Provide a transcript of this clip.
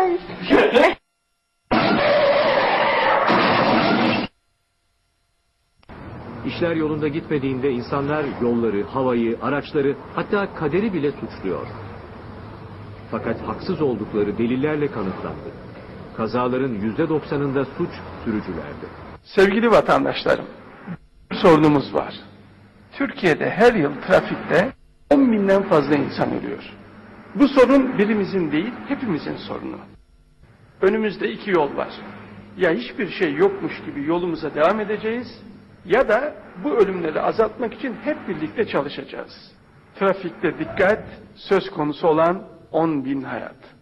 Hayır. İşler yolunda gitmediğinde insanlar yolları, havayı, araçları hatta kaderi bile suçluyor. Fakat haksız oldukları delillerle kanıtlandı. Kazaların yüzde doksanında suç sürücülerdi. Sevgili vatandaşlarım, sorunumuz var. Türkiye'de her yıl trafikte 10 binden fazla insan ölüyor. Bu sorun birimizin değil, hepimizin sorunu. Önümüzde iki yol var. Ya hiçbir şey yokmuş gibi yolumuza devam edeceğiz ya da bu ölümleri azaltmak için hep birlikte çalışacağız. Trafikte dikkat söz konusu olan 10 bin hayat.